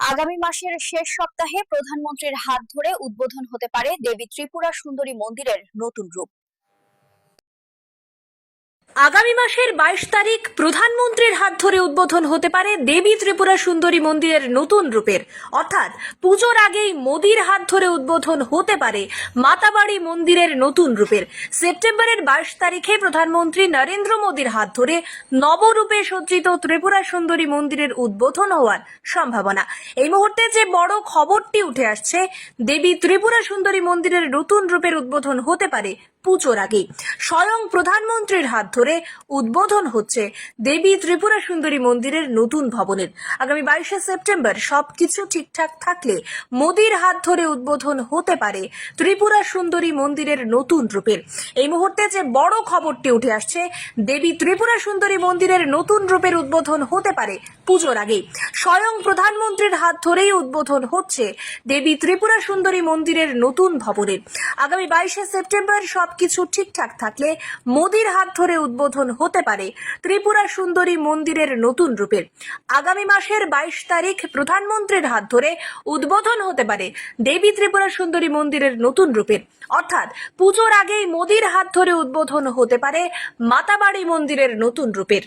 আগামী মাসের শেষ সপ্তাহে প্রধানমন্ত্রীর হাত ধরে উদ্বোধন হতে পারে দেবী ত্রিপুরা সুন্দরী মন্দিরের নতুন রূপ। আগামী মাসের বাইশ তারিখ প্রধানমন্ত্রীর হাত ধরে উদ্বোধন হতে পারে দেবী ত্রিপুরা সুন্দরী মন্দিরের নতুন রূপের। অর্থাৎ পুজোর আগেই মোদির হাত ধরে উদ্বোধন হতে পারে মাতাবাড়ি মন্দিরের নতুন রূপের। সেপ্টেম্বরের বাইশ তারিখে প্রধানমন্ত্রী নরেন্দ্র মোদীর হাত ধরে নবরূপে সজ্জিত ত্রিপুরা সুন্দরী মন্দিরের উদ্বোধন হওয়ার সম্ভাবনা। এই মুহূর্তে যে বড় খবরটি উঠে আসছে, দেবী ত্রিপুরা সুন্দরী মন্দিরের নতুন রূপের উদ্বোধন হতে পারে পুজোর আগে স্বয়ং প্রধানমন্ত্রীর হাত ধরে উদ্বোধন হচ্ছে দেবী ত্রিপুরা সুন্দরী মন্দিরের নতুন ভবনের। আগামী বাইশে সেপ্টেম্বর সবকিছু ঠিকঠাক থাকলে মোদির হাত ধরে উদ্বোধন হতে পারে ত্রিপুরা সুন্দরী মন্দিরের নতুন রূপের। এই মুহূর্তে যে বড় খবরটি উঠে আসছে, দেবী ত্রিপুরা সুন্দরী মন্দিরের নতুন রূপের উদ্বোধন হতে পারে পুজোর আগে স্বয়ং প্রধানমন্ত্রীর হাত ধরেই উদ্বোধন হচ্ছে দেবী ত্রিপুরা সুন্দরী মন্দিরের নতুন ভবনের। আগামী বাইশে সেপ্টেম্বর সবকিছু ঠিকঠাক থাকলে মোদির হাত ধরে উদ্বোধন হতে পারে ত্রিপুরা সুন্দরী মন্দিরের নতুন রূপের আগামী মাসের বাইশ তারিখ প্রধানমন্ত্রীর হাত ধরে উদ্বোধন হতে পারে দেবী ত্রিপুরা সুন্দরী মন্দিরের নতুন রূপের অর্থাৎ পুজোর আগেই মোদির হাত ধরে উদ্বোধন হতে পারে মাতাবাড়ি মন্দিরের নতুন রূপের।